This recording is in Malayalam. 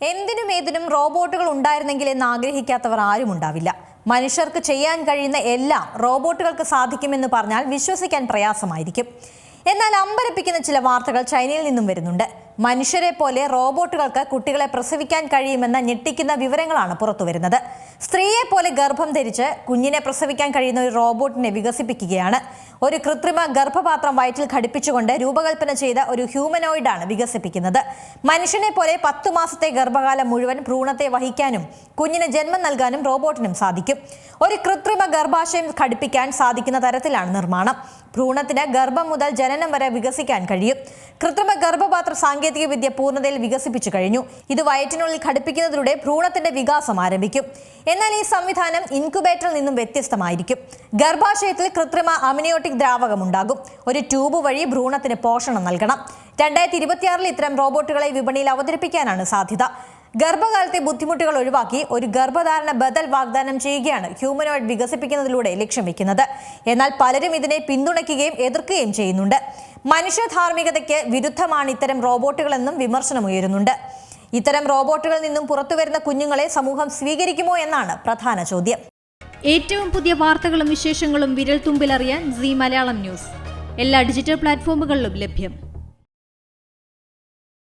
എന്തിനും ഏതിനും റോബോട്ടുകൾ ഉണ്ടായിരുന്നെങ്കിൽ എന്ന് ആഗ്രഹിക്കാത്തവർ ആരും ഉണ്ടാവില്ല. മനുഷ്യർക്ക് ചെയ്യാൻ കഴിയുന്ന എല്ലാം റോബോട്ടുകൾക്ക് സാധിക്കുമെന്ന് പറഞ്ഞാൽ വിശ്വസിക്കാൻ പ്രയാസമായിരിക്കും. എന്നാൽ അമ്പരപ്പിക്കുന്ന ചില വാർത്തകൾ ചൈനയിൽ നിന്നും വരുന്നുണ്ട്. മനുഷ്യരെ പോലെ റോബോട്ടുകൾക്ക് കുട്ടികളെ പ്രസവിക്കാൻ കഴിയുമെന്ന ഞെട്ടിക്കുന്ന വിവരങ്ങളാണ് പുറത്തുവരുന്നത്. സ്ത്രീയെ പോലെ ഗർഭം ധരിച്ച് കുഞ്ഞിനെ പ്രസവിക്കാൻ കഴിയുന്ന ഒരു റോബോട്ടിനെ വികസിപ്പിക്കുകയാണ്. ഒരു കൃത്രിമ ഗർഭപാത്രം വയറ്റിൽ ഘടിപ്പിച്ചുകൊണ്ട് രൂപകൽപ്പന ചെയ്ത ഒരു ഹ്യൂമനോയിഡാണ് വികസിപ്പിക്കുന്നത്. മനുഷ്യനെ പോലെ പത്തു മാസത്തെ ഗർഭകാലം മുഴുവൻ ഭ്രൂണത്തെ വഹിക്കാനും കുഞ്ഞിന് ജന്മം നൽകാനും റോബോട്ടിനും സാധിക്കും. ഒരു കൃത്രിമ ഗർഭാശയം ഘടിപ്പിക്കാൻ സാധിക്കുന്ന തരത്തിലാണ് നിർമ്മാണം. ഭ്രൂണത്തിന് ഗർഭം മുതൽ ജനനം വരെ വികസിക്കാൻ കഴിയും. കൃത്രിമ ഗർഭപാത്ര സാങ്കേതിക വിദ്യ പൂർണതയിൽ വികസിപ്പിച്ചു കഴിഞ്ഞു. ഇത് വയറ്റിനുള്ളിൽ ഘടിപ്പിക്കുന്നതിലൂടെ ഭ്രൂണത്തിന്റെ വികാസം ആരംഭിക്കും. എന്നാൽ ഈ സംവിധാനം ഇൻക്യുബേറ്ററിൽ നിന്നും വ്യത്യസ്തമായിരിക്കും. ഗർഭാശയത്തിൽ കൃത്രിമ അമിനിയോട്ടിക് ദ്രാവകം ഉണ്ടാകും. ഒരു ട്യൂബ് വഴി ഭ്രൂണത്തിന് പോഷണം നൽകണം. രണ്ടായിരത്തി ഇരുപത്തിയാറിൽ ഇത്തരം റോബോട്ടുകളെ വിപണിയിൽ അവതരിപ്പിക്കാനാണ് സാധ്യത. ഗർഭകാലത്തെ ബുദ്ധിമുട്ടുകൾ ഒഴിവാക്കി ഒരു ഗർഭധാരണ ബദൽ വാഗ്ദാനം ചെയ്യുകയാണ് ഹ്യൂമനോയിഡ് വികസിപ്പിക്കുന്നതിലൂടെ ലക്ഷ്യം വെക്കുന്നത്. എന്നാൽ പലരും ഇതിനെ പിന്തുണയ്ക്കുകയും എതിർക്കുകയും ചെയ്യുന്നുണ്ട്. മനുഷ്യ ധാർമ്മികതയ്ക്ക് വിരുദ്ധമാണ് ഇത്തരം റോബോട്ടുകളെന്നും വിമർശനമുയരുന്നുണ്ട് ഇത്തരം റോബോട്ടുകളിൽ നിന്നും പുറത്തുവരുന്ന കുഞ്ഞുങ്ങളെ സമൂഹം സ്വീകരിക്കുമോ എന്നാണ് പ്രധാന ചോദ്യം. ഏറ്റവും പുതിയ വാർത്തകളും വിശേഷങ്ങളും വിരൽ തുമ്പിലറിയാൻ സി മലയാളം ന്യൂസ്. എല്ലാ ഡിജിറ്റൽ പ്ലാറ്റ്ഫോമുകളിലും ലഭ്യം.